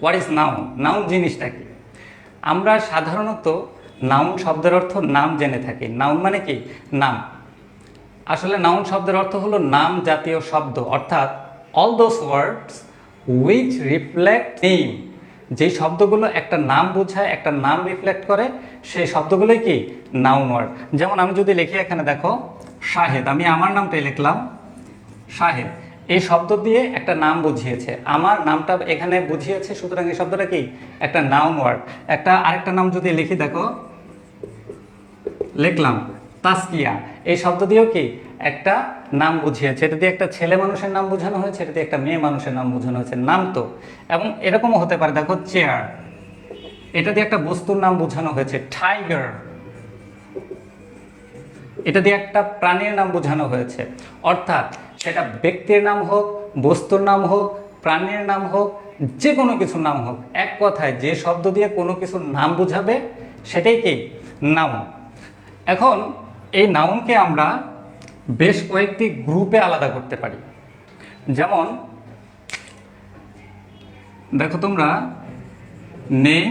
What is noun noun জিনিসটা কি? আমরা সাধারণত নাউন শব্দের অর্থ নাম জেনে থাকি। নাউন মানে কি? নাম। আসলে নাউন শব্দের অর্থ হলো নাম জাতীয় শব্দ। অর্থাৎ all those words which reflect name যেই শব্দগুলো একটা নাম বোঝায়, একটা নাম রিফ্লেক্ট করে, সেই শব্দগুলোই কি? নাউন ওয়ার্ড যেমন আমি যদি লিখি এখানে দেখো, শাহেদ। আমি আমার নামটাই লিখলাম, শাহেদ। এই শব্দ দিয়ে একটা নাম বুঝিয়েছে। আমার নামটা এখানে বুঝিয়েছে, সুতরাং এই শব্দটা কি? একটা নাউন ওয়ার্ড একটা আরেকটা নাম যদি লিখি, দেখো। লিখলাম, তাস্কিয়া। এই শব্দ দিয়েও কি? একটা নাম বুঝিয়েছে। এটা দিয়ে একটা ছেলে মানুষের নাম বোঝানো হয়েছে, এটা দিয়ে একটা মেয়ে মানুষের নাম বোঝানো হয়েছে। নাম তো। এবং এরকমও হতে পারে, দেখো চেয়ার এটা দিয়ে একটা বস্তুর নাম বোঝানো হয়েছে টাইগার এটা দিয়ে একটা প্রাণীর নাম বোঝানো হয়েছে। অর্থাৎ সেটা ব্যক্তির নাম হোক, বস্তুর নাম হোক, প্রাণীর নাম হোক যে কোনো কিছুর নাম হোক, এক কথায় যে শব্দ দিয়ে কোনো কিছুর নাম বোঝাবে, সেটাই কি? নাউন। এখন এই নাউনকে আমরা বেশ কয়েকটি গ্রুপে আলাদা করতে পারি। যেমন, দেখো তোমরা name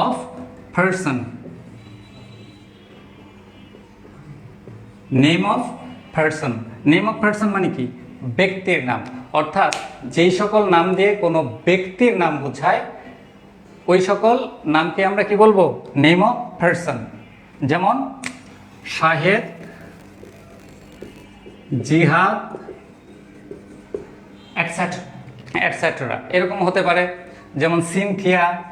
of person name of person name of person মানে কি? ব্যক্তির নাম। অর্থাৎ যেই সকল নাম দিয়ে কোনো ব্যক্তির নাম বোঝায়, ওই সকল নামকে আমরা কি বলব? নেম অফ পার্সন যেমন শাহেদ, জিহাদ অ্যাটসেট্রা অ্যাটসেট্রা এরকম হতে পারে। যেমন সিনথিয়া।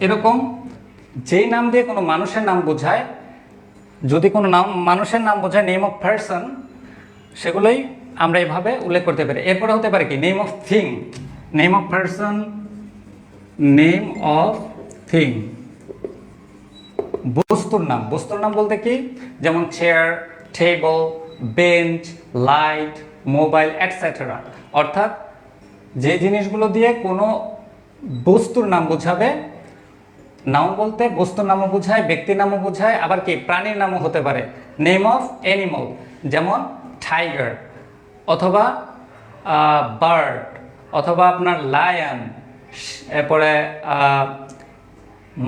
এরকম যেই নাম দিয়ে কোনো মানুষের নাম বোঝায়, যদি কোনো নাম, মানুষের নাম বোঝায় নেম অফ পার্সন সেগুলোই আমরা এভাবে উল্লেখ করতে পারি। এরপরে হতে পারে কি? Name of thing name of person name of thing বস্তুর নাম। বস্তুর নাম বলতে কি? যেমন chair table bench light mobile etcetera অর্থাৎ যে জিনিসগুলো দিয়ে কোনো বস্তুর নাম বোঝাবে নাম বলতে বস্তুর নামও বোঝায় ব্যক্তির নামও বোঝায়, আবার কি, প্রাণীর নামও হতে পারে। নেম অফ অ্যানিমাল যেমন টাইগার অথবা বার্ড অথবা আপনার লায়ন এরপরে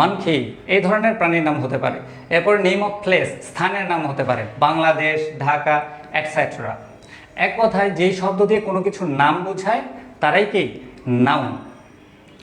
মানখি এই ধরনের প্রাণীর নাম হতে পারে। এরপর নেম অফ প্লেস স্থানের নাম হতে পারে। বাংলাদেশ, ঢাকা অ্যাটসেট্রা এক কথায়, যেই শব্দ দিয়ে কোনো কিছুর নাম বোঝায়, তারাই কি? নাউন